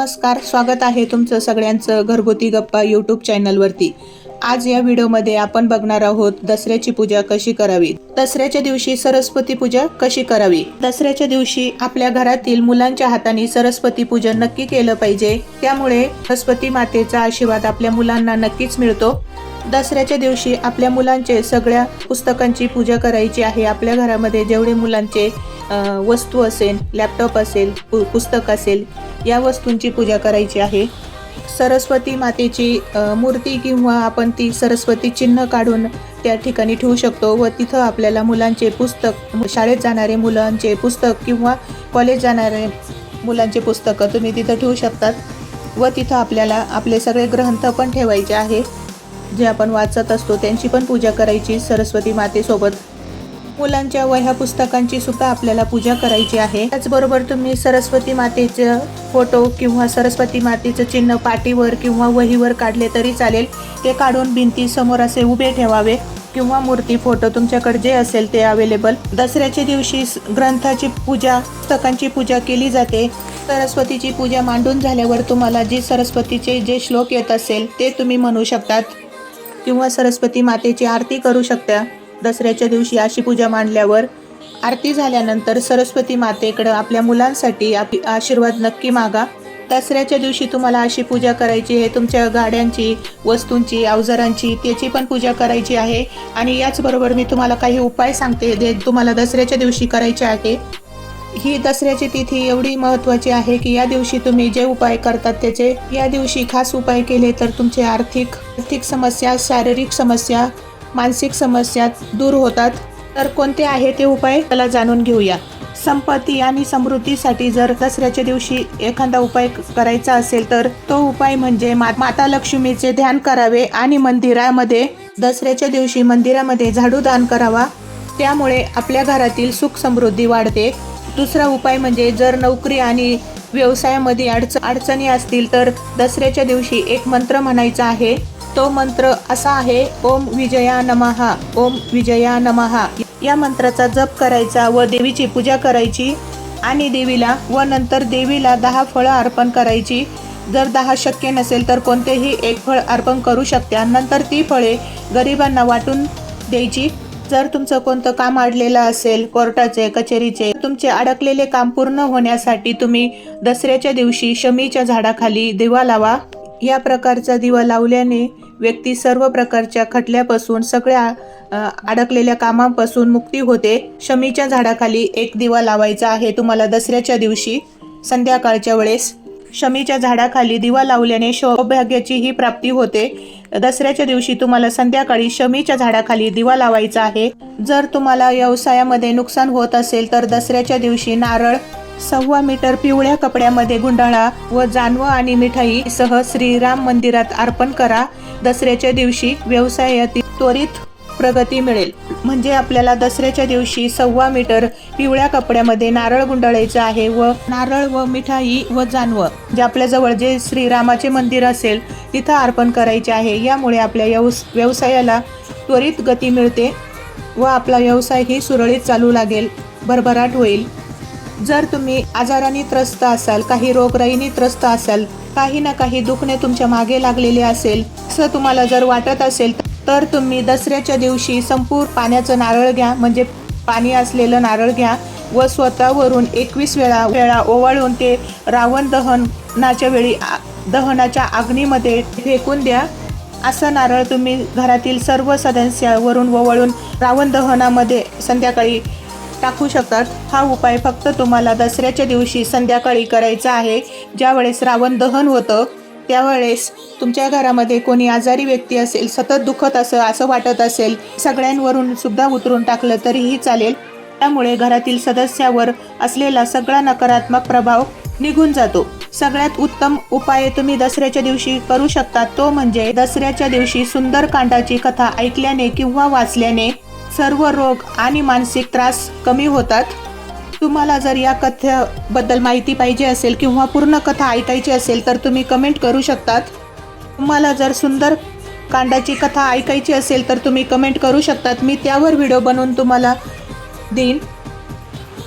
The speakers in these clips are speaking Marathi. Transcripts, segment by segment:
नमस्कार स्वागत आहे तुमचं सगळ्यांचं घरगुती गप्पा यूट्यूब चॅनलवरती आज या व्हिडिओमध्ये आपण बघणार आहोत दसऱ्याची पूजा कशी करावी? दसऱ्याच्या दिवशी सरस्वती पूजा कशी करावी? दसऱ्याच्या दिवशी आपल्या घरातील मुलांच्या हाताने सरस्वती पूजन नक्की केलं पाहिजे. त्यामुळे सरस्वती मातेचा आशीर्वाद आपल्या मुलांना नक्कीच मिळतो. दसऱ्याच्या दिवशी आपल्या मुलांचे सगळ्या पुस्तकांची पूजा करायची आहे. आपल्या घरामध्ये जेवढे मुलांचे वस्तू असेल लॅपटॉप असेल पु पुस्तक असेल या वस्तूंची पूजा करायची आहे. सरस्वती मातेची मूर्ती किंवा आपण ती सरस्वती चिन्ह काढून त्या ठिकाणी ठेवू शकतो व तिथं आपल्याला मुलांचे पुस्तक शाळेत जाणारे मुलांचे पुस्तक किंवा कॉलेज जाणारे मुलांचे पुस्तकं तुम्ही तिथं ठेवू शकतात व तिथं आपल्याला आपले सगळे ग्रंथ पण ठेवायचे आहे. जे आपण वाचत असतो त्यांची पण पूजा करायची सरस्वती मातेसोबत. मुलांच्या वह्या पुस्तकांची सुद्धा आपल्याला पूजा करायची आहे. त्याचबरोबर तुम्ही सरस्वती मातेचं फोटो किंवा सरस्वती मातेचं चिन्ह पाटीवर किंवा वहीवर काढले तरी चालेल. ते काढून भिंती समोर असे उभे ठेवावे किंवा मूर्ती फोटो तुमच्याकडे जे असेल ते अवेलेबल दसऱ्याच्या दिवशी ग्रंथाची पूजा पुस्तकांची पूजा केली जाते. सरस्वतीची पूजा मांडून झाल्यावर तुम्हाला जी सरस्वतीचे जे श्लोक येत असेल ते तुम्ही म्हणू शकतात किंवा सरस्वती मातेची आरती करू शकता. दसऱ्याच्या दिवशी अशी पूजा मांडल्यावर आरती झाल्यानंतर सरस्वती मातेकडं आपल्या मुलांसाठी आप आशीर्वाद नक्की मागा. दसऱ्याच्या दिवशी तुम्हाला अशी पूजा करायची आहे. तुमच्या गाड्यांची वस्तूंची अवजारांची त्याची पण पूजा करायची आहे. आणि याचबरोबर मी तुम्हाला काही उपाय सांगते जे तुम्हाला दसऱ्याच्या दिवशी करायचे आहे. ही दसऱ्याची तिथी एवढी महत्त्वाची आहे की या दिवशी तुम्ही जे उपाय करतात त्याचे या दिवशी खास उपाय केले तर तुमचे आर्थिक आर्थिक समस्या शारीरिक समस्या मानसिक समस्या दूर होतात. तर कोणते आहे ते उपाय? त्याला जाणून घेऊया. संपत्ती आणि समृद्धीसाठी जर दसऱ्याच्या दिवशी एखादा उपाय करायचा असेल तर तो उपाय म्हणजे मा- माता लक्ष्मीचे ध्यान करावे आणि मंदिरामध्ये दसऱ्याच्या दिवशी मंदिरामध्ये झाडू दान करावा. त्यामुळे आपल्या घरातील सुख समृद्धी वाढते. दुसरा उपाय म्हणजे जर नोकरी आणि व्यवसायामध्ये अडच अडचणी असतील तर दसऱ्याच्या दिवशी एक मंत्र म्हणायचा आहे. तो मंत्र असा आहे ओम विजया नमहा ओम विजया नमहा या मंत्राचा जप करायचा व देवीची पूजा करायची आणि देवीला व नंतर देवीला दहा फळं अर्पण करायची. जर दहा शक्य नसेल तर कोणतेही एक फळ अर्पण करू शकता. नंतर ती फळे गरिबांना वाटून द्यायची. जर तुमचं कोणतं काम अडलेलं असेल कोर्टाचे कचेरीचे तुमचे अडकलेले काम पूर्ण होण्यासाठी तुम्ही दसऱ्याच्या दिवशी शमीच्या झाडाखाली दिवा लावा. या प्रकारचा दिवा लावल्याने व्यक्ती सर्व प्रकारच्या खटल्यापासून सगळ्या अडकलेल्या कामापासून मुक्ती होते. शमीच्या झाडाखाली एक दिवा लावायचा आहे तुम्हाला दसऱ्याच्या दिवशी संध्याकाळच्या वेळेस. शमीच्या झाडाखाली दिवा लावल्याने सौभाग्याची ही प्राप्ती होते. दसऱ्याच्या दिवशी तुम्हाला संध्याकाळी शमीच्या झाडाखाली दिवा लावायचा आहे. जर तुम्हाला व्यवसायामध्ये नुकसान होत असेल तर दसऱ्याच्या दिवशी नारळ सव्वा मीटर पिवळ्या कपड्यामध्ये गुंडाळा व जानवं आणि मिठाई सह श्रीराम मंदिरात अर्पण करा. दसऱ्याच्या दिवशी व्यवसायातील त्वरित प्रगती मिळेल. म्हणजे आपल्याला दसऱ्याच्या दिवशी सव्वा मीटर पिवळ्या कपड्यामध्ये नारळ गुंडाळायचं आहे व नारळ व मिठाई व जानवं. जे आपल्याजवळ जे श्रीरामाचे मंदिर असेल तिथं अर्पण करायचे आहे. यामुळे आपल्या व्यवस व्यवसायाला त्वरित गती मिळते व आपला व्यवसायही सुरळीत चालू लागेल. भरभराट होईल. जर तुम्ही आजाराने त्रस्त असाल काही रोगराईने त्रस्त असाल काही ना काही दुखणे तुमच्या मागे लागलेले असेल असं तुम्हाला जर वाटत असेल तर तुम्ही दसऱ्याच्या दिवशी संपूर्ण पाण्याचं नारळ घ्या म्हणजे पाणी असलेलं नारळ घ्या व स्वतःवरून एकवीस वेळा वेळा ओवाळून ते रावण दहनाच्या वेळी आ- दहनाच्या अग्नीमध्ये फेकून द्या. असं नारळ तुम्ही घरातील सर्व सदस्यावरून ओवाळून रावण दहनामध्ये संध्याकाळी टाकू शकतात. हा उपाय फक्त तुम्हाला दसऱ्याच्या दिवशी संध्याकाळी करायचा आहे. ज्यावेळेस रावण दहन होतं त्यावेळेस तुमच्या घरामध्ये कोणी आजारी व्यक्ती असेल सतत दुखत असं असं वाटत असेल सगळ्यांवरून सुद्धा उतरून टाकलं तरीही चालेल. त्यामुळे घरातील सदस्यावर असलेला सगळा नकारात्मक प्रभाव निघून जातो. सगळ्यात उत्तम उपाय तुम्ही दसऱ्याच्या दिवशी करू शकता तो म्हणजे दसऱ्याच्या दिवशी सुंदरकांडाची कथा ऐकल्याने किंवा वाचल्याने सर्व रोग आणि मानसिक त्रास कमी होतात. तुम्हाला जर या कथेबद्दल माहिती पाहिजे असेल किंवा पूर्ण कथा ऐकायची असेल तर तुम्ही कमेंट करू शकतात. तुम्हाला जर सुंदर कांडाची कथा ऐकायची असेल तर तुम्ही कमेंट करू शकतात. मी त्यावर व्हिडिओ बनवून तुम्हाला देईन.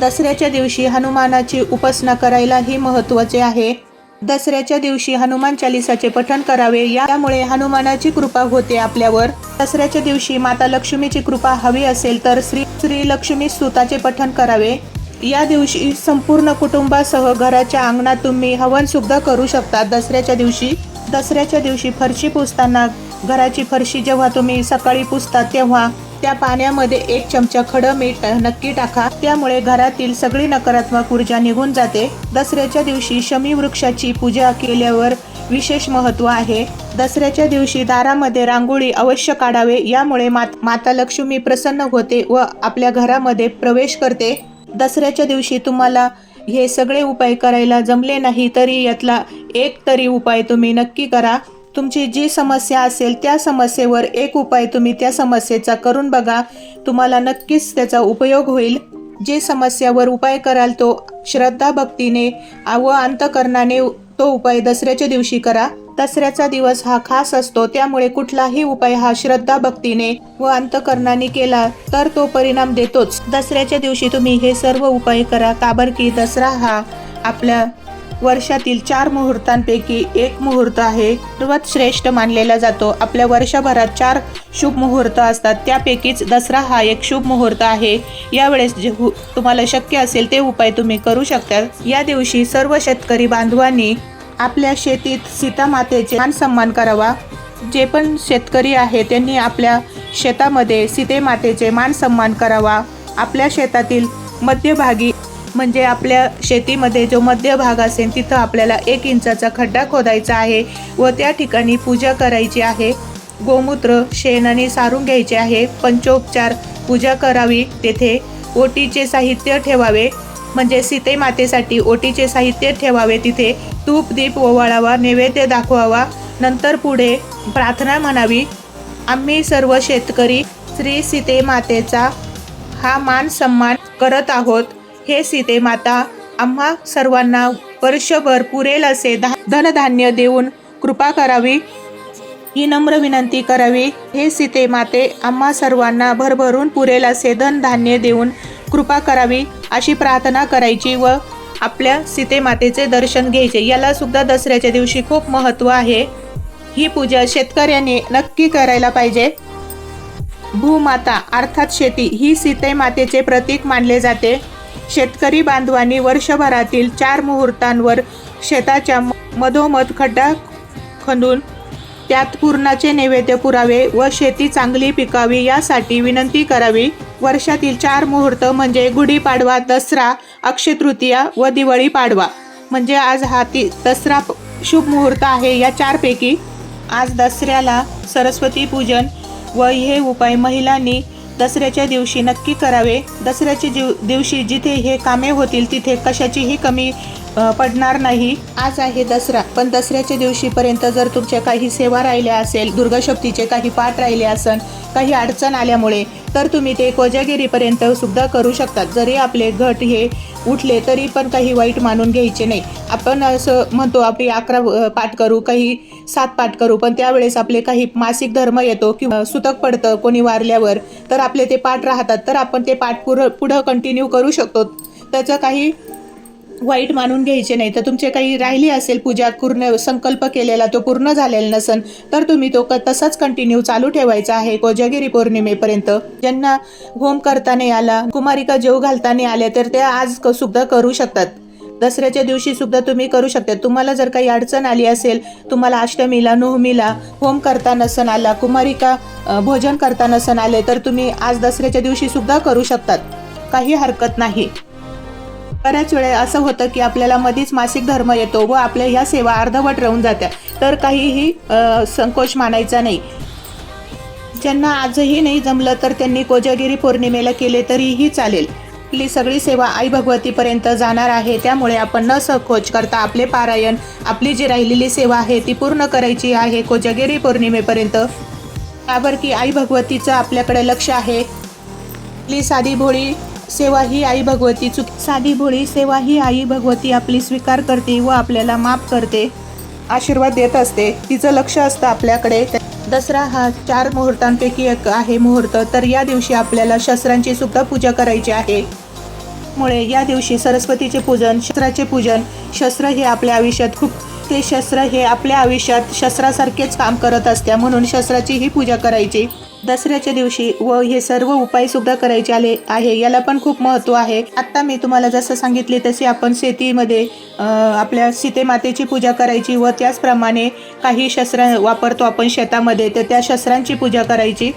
दसऱ्याच्या दिवशी हनुमानाची उपासना करायला हे महत्त्वाचे आहे. दसऱ्याच्या दिवशी हनुमान चालिसाचे पठण करावे यामुळे हनुमानाची कृपा होते आपल्यावर. दसऱ्याच्या दिवशी माता लक्ष्मीची कृपा हवी असेल तर श्री श्री लक्ष्मी सुताचे पठण करावे. या दिवशी संपूर्ण कुटुंबासह घराच्या अंगणात तुम्ही हवन सुद्धा करू शकता. दसऱ्याच्या दिवशी दसऱ्याच्या दिवशी फरशी पुसताना घराची फरशी जेव्हा तुम्ही सकाळी पुसता तेव्हा त्या पाण्यामध्ये एक चमचा खडं मीठ नक्की टाका. त्यामुळे घरातील सगळी नकारात्मक ऊर्जा निघून जाते. दसऱ्याच्या दिवशी शमी वृक्षाची पूजा केल्यावर विशेष महत्त्व आहे. दसऱ्याच्या दिवशी दारामध्ये रांगोळी अवश्य काढावे यामुळे मात माता लक्ष्मी प्रसन्न होते व आपल्या घरामध्ये प्रवेश करते. दसऱ्याच्या दिवशी तुम्हाला हे सगळे उपाय करायला जमले नाही तरी यातला एक तरी उपाय तुम्ही नक्की करा. तुमची जी समस्या असेल त्या समस्येवर एक उपाय तुम्ही त्या समस्येचा करून बघा. तुम्हाला नक्कीच त्याचा उपयोग होईल. जे समस्यावर उपाय कराल तो श्रद्धा भक्तीने व अंतकरणाने तो उपाय दसऱ्याच्या दिवशी करा. दसऱ्याचा दिवस हा खास असतो त्यामुळे कुठलाही उपाय हा श्रद्धा भक्तीने व अंतकरणाने केला तर तो परिणाम देतोच. दसऱ्याच्या दिवशी तुम्ही हे सर्व उपाय करा. काबर की दसरा हा आपल्या वर्षातील चार मुहूर्तांपैकी एक मुहूर्त आहे. सर्वात श्रेष्ठ मानलेला जातो. आपल्या वर्षभरात चार शुभ मुहूर्त असतात. त्यापैकीच दसरा हा एक शुभ मुहूर्त आहे. यावेळेस जे हु- तुम्हाला शक्य असेल ते उपाय तुम्ही करू शकता. या दिवशी सर्व शेतकरी बांधवांनी आपल्या शेतीत सीतामातेचे मान सन्मान करावा. जे पण शेतकरी आहे त्यांनी आपल्या शेतामध्ये सीतेमातेचे मान सन्मान करावा. आपल्या शेतातील मध्यभागी म्हणजे आपल्या शेतीमध्ये जो मध्य भाग असेल तिथं आपल्याला एक इंचाचा खड्डा खोदायचा आहे व त्या ठिकाणी पूजा करायची आहे. गोमूत्र शेण आणि सारून घ्यायचे आहे. पंचोपचार पूजा करावी तेथे. ओटीचे साहित्य ठेवावे म्हणजे सीते मातेसाठी ओटीचे साहित्य ठेवावे तिथे. तूप दीप ओवाळावा नैवेद्य दाखवावा. नंतर पुढे प्रार्थना म्हणावी. आम्ही सर्व शेतकरी श्री सीते मातेचा हा मान सन्मान करत आहोत. हे सीते माता आम्हा सर्वांना वर्षभर पुरेल असे धा- धनधान्य देऊन कृपा करावी. ही नम्र विनंती करावी. हे सीते माते आम्हा सर्वांना भरभरून पुरेल असे धनधान्य देऊन कृपा करावी अशी प्रार्थना करायची व आपल्या सीते मातेचे दर्शन घ्यायचे. याला सुद्धा दसऱ्याच्या दिवशी खूप महत्त्व आहे. ही पूजा शेतकऱ्याने नक्की करायला पाहिजे. भूमाता अर्थात शेती ही सीते मातेचे प्रतीक मानले जाते. शेतकरी बांधवांनी वर्षभरातील चार मुहूर्तांवर शेताच्या म- मधोमध खड्डा खंदून त्यात पूर्णाचे नैवेद्य पुरावे व शेती चांगली पिकावी यासाठी विनंती करावी. वर्षातील चार मुहूर्त म्हणजे गुढीपाडवा दसरा अक्षय तृतीया व दिवाळी पाडवा. म्हणजे आज हा ती दसरा शुभ मुहूर्त आहे या चारपैकी आज दसऱ्याला सरस्वती पूजन व हे उपाय महिलांनी दसऱ्याच्या दिवशी नक्की करावे. दसऱ्याच्या दिवशी जिथे हे कामे होतील तिथे कशाचीही कमी पडणार नाही. आज आहे दसरा पण दसऱ्याच्या दिवशीपर्यंत जर तुमच्या काही सेवा राहिल्या असेल दुर्गाशक्तीचे काही पाठ राहिले असन काही अडचण आल्यामुळे तर तुम्ही ते कोजागिरीपर्यंत सुद्धा करू शकतात. जरी आपले घट हे उठले तरी पण काही वाईट मानून घ्यायचे नाही. आपण असं म्हणतो आपली अकरा पाठ करू काही सात पाठ करू पण त्यावेळेस आपले काही मासिक धर्म येतो किंवा सुतक पडतं कोणी वारल्यावर तर आपले ते पाठ राहतात तर आपण ते पाठ पुढं पुढं कंटिन्यू करू शकतो. त्याचं काही वाईट मानून घ्यायचे नाही. तर तुमचे काही राहिली असेल पूजा पूर्ण संकल्प केलेला तो पूर्ण झालेला नसन तर तुम्ही तो क- तसाच कंटिन्यू चालू ठेवायचा आहे कोजागिरी पौर्णिमेपर्यंत. ज्यांना होम करता नाही आला कुमारिका जेव घालता नाही आल्या तर ते आज क- सुद्धा करू शकतात. दसऱ्याच्या दिवशी सुद्धा तुम्ही करू शकता तुम्हाला जर काही अडचण आली असेल तुम्हाला अष्टमीला नवमीला होम करता नसन आला कुमारिका भोजन करता नसन आले तर तुम्ही आज दसऱ्याच्या दिवशी सुद्धा करू शकतात. काही हरकत नाही. बऱ्याच वेळा असं होतं की आपल्याला मधीच मासिक धर्म येतो व आपल्या ह्या सेवा अर्धवट राहून जात्या. तर काहीही संकोच मानायचा नाही. ज्यांना आजही नाही जमलं तर त्यांनी कोजागिरी पौर्णिमेला केले तरीही चालेल. आपली सगळी सेवा आई भगवतीपर्यंत जाणार आहे. त्यामुळे आपण न संकोच करता आपले पारायण आपली जी राहिलेली सेवा आहे ती पूर्ण करायची आहे कोजागिरी पौर्णिमेपर्यंत. त्यावर की आई भगवतीचं आपल्याकडे लक्ष आहे. आपली साधी भोळी सेवा ही आई भगवती चुक साधी भोळी सेवा ही आई भगवती आपली स्वीकार करते व आपल्याला माफ करते. आशीर्वाद देत असते. तिचं लक्ष असतं आपल्याकडे. दसरा हा चार मुहूर्तांपैकी एक आहे मुहूर्त. तर या दिवशी आपल्याला शस्त्रांची सुद्धा पूजा करायची आहे. मुळे या दिवशी सरस्वतीचे पूजन शस्त्राचे पूजन शस्त्र हे आपल्या आयुष्यात खूप ते शस्त्र हे आपल्या आयुष्यात शस्त्रासारखेच काम करत असते. म्हणून शस्त्राची ही पूजा करायची. दसऱ्याच्या दिवशी व हे सर्व उपाय सुद्धा करायचे आले आहे याला पण खूप महत्त्व आहे. आत्ता मी तुम्हाला जसं सांगितले तसे आपण शेतीमध्ये आपल्या सीतेमातेची पूजा करायची व त्याचप्रमाणे काही शस्त्र वापरतो आपण शेतामध्ये तर त्या शस्त्रांची पूजा करायची.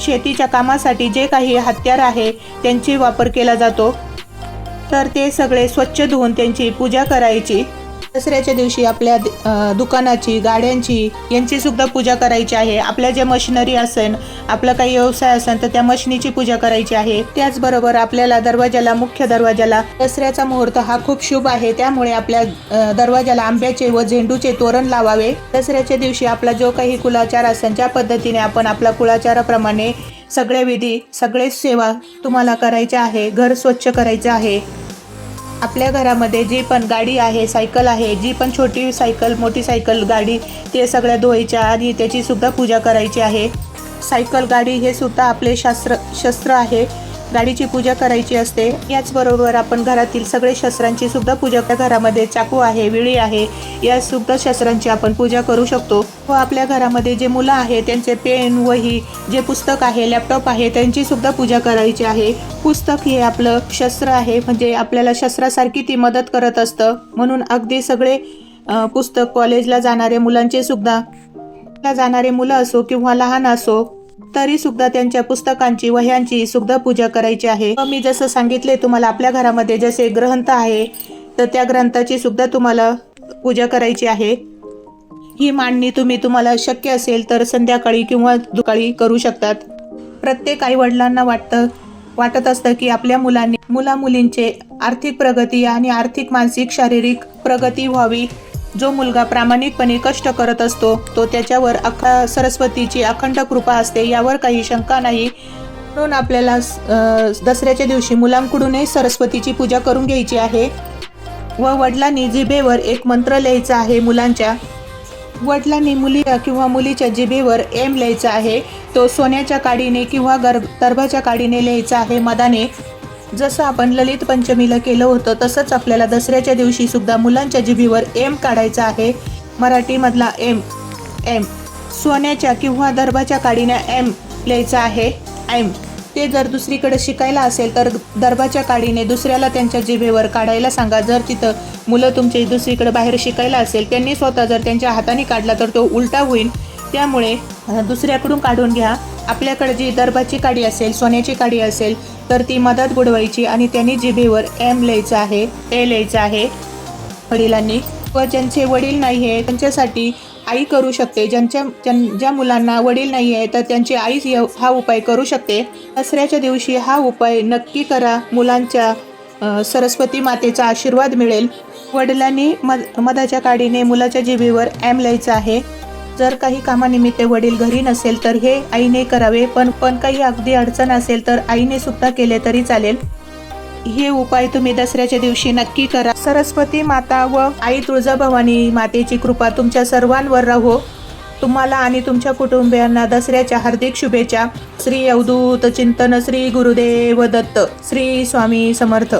शेतीच्या कामासाठी जे काही हत्यार आहे त्यांची वापर केला जातो. तर ते सगळे स्वच्छ धुवून त्यांची पूजा करायची. दसऱ्याच्या दिवशी आपल्या दुकानाची गाड्यांची यांची सुद्धा पूजा करायची आहे. आपल्या ज्या मशिनरी असेल आपला काही व्यवसाय असेल तर त्या मशिनीची पूजा करायची आहे. त्याचबरोबर आपल्याला दरवाजाला मुख्य दरवाजाला दसऱ्याचा मुहूर्त हा खूप शुभ आहे. त्यामुळे आपल्या दरवाजाला आंब्याचे व झेंडूचे तोरण लावावे. दसऱ्याच्या दिवशी आपला जो काही कुलाचार असेल ज्या पद्धतीने आपण आपल्या कुलाचाराप्रमाणे सगळे विधी सगळे सेवा तुम्हाला करायच्या आहे. घर स्वच्छ करायचं आहे. आपल्या घरामध्ये जी पण गाडी आहे सायकल आहे जी पण छोटी सायकल मोठी सायकल गाडी ते सगळ्या धुवायच्या आणि त्याची सुद्धा पूजा करायची आहे. सायकल गाडी हे सुद्धा आपले शास्त्र शस्त्र आहे. गाडीची पूजा करायची असते. याचबरोबर आपण घरातील सगळे शस्त्रांची सुद्धा पूजा त्या घरामध्ये चाकू आहे विळी आहे या सुद्धा शस्त्रांची आपण पूजा करू शकतो. व आपल्या घरामध्ये जे मुलं आहे त्यांचे पेन वही जे पुस्तक आहे लॅपटॉप आहे त्यांची सुद्धा पूजा करायची आहे. पुस्तक हे आपलं शस्त्र आहे म्हणजे आपल्याला शस्त्रासारखी ती मदत करत असतं. म्हणून अगदी सगळे पुस्तक कॉलेजला जाणारे मुलांचे सुद्धा जाणारे मुलं असो किंवा लहान असो तरी सुद्धा त्यांच्या पुस्तकांची वह्यांची सुद्धा पूजा करायची आहे. मी जसं सांगितले तुम्हाला आपल्या घरामध्ये जसे ग्रंथ आहे तर त्या ग्रंथाची सुद्धा तुम्हाला पूजा करायची आहे. ही मांडणी तुम्ही तुम्हाला शक्य असेल तर संध्याकाळी किंवा दुकाळी करू शकतात. प्रत्येक आई वडिलांना वाटतं वाटत असतं की आपल्या मुलांनी मुला मुलींचे आर्थिक प्रगती आणि आर्थिक मानसिक शारीरिक प्रगती व्हावी. जो मुलगा प्रामाणिकपणे कष्ट करत असतो तो त्याच्यावर अखा सरस्वतीची अखंड कृपा असते यावर काही शंका नाही. म्हणून आपल्याला दसऱ्याच्या दिवशी मुलांकडूनही सरस्वतीची पूजा करून घ्यायची आहे. व वडिलांनी जिभेवर एक मंत्र लिहायचा आहे मुलांच्या. वडिलांनी मुली किंवा मुलीच्या जिभेवर एम लिहायचा आहे. तो सोन्याच्या काडीने किंवा गर दर्भाच्या काडीने लिहायचा आहे मदाने. जसं आपण ललित पंचमीला केलं होतं तसंच आपल्याला दसऱ्याच्या दिवशी सुद्धा मुलांच्या जिभेवर एम काढायचा आहे. मराठीमधला एम एम सोन्याच्या किंवा दर्भाच्या काडीने एम लिहायचं आहे. एम ते जर दुसरीकडे शिकायला असेल तर दर्भाच्या काडीने दुसऱ्याला त्यांच्या जिभेवर काढायला सांगा. जर तिथं मुलं तुमचे दुसरीकडे बाहेर शिकायला असेल त्यांनी स्वतः जर त्यांच्या हाताने काढला तर तो उलटा होईल. त्यामुळे दुसऱ्याकडून काढून घ्या. आपल्याकडे जी दर्भाची काडी असेल सोन्याची काडी असेल तर ती मदत बुडवायची आणि त्यांनी जिभेवर एम लिहायचं आहे ए लिहायचं आहे. वडिलांनी व ज्यांचे वडील नाही आहे त्यांच्यासाठी आई करू शकते. ज्यांच्या ज्यां- ज्या मुलांना वडील नाही आहे तर त्यांची आईच य- हा उपाय करू शकते. दसऱ्याच्या दिवशी हा उपाय नक्की करा. मुलांच्या सरस्वती मातेचा आशीर्वाद मिळेल. वडिलांनी मद मधाच्या काडीने मुलाच्या जिभेवर एम लिहायचं आहे. जर काही कामानिमित्त वडील घरी नसेल तर हे आईने करावे पण पण काही अगदी अडचण असेल तर आईने सुद्धा केले तरी चालेल. हे उपाय तुम्ही दसऱ्याच्या दिवशी नक्की करा. सरस्वती माता व आई तुळजाभवानी मातेची कृपा तुमच्या सर्वांवर राहो. तुम्हाला आणि तुमच्या कुटुंबियांना दसऱ्याच्या हार्दिक शुभेच्छा. श्री अवधूत चिंतन श्री गुरुदेव दत्त. श्री स्वामी समर्थ.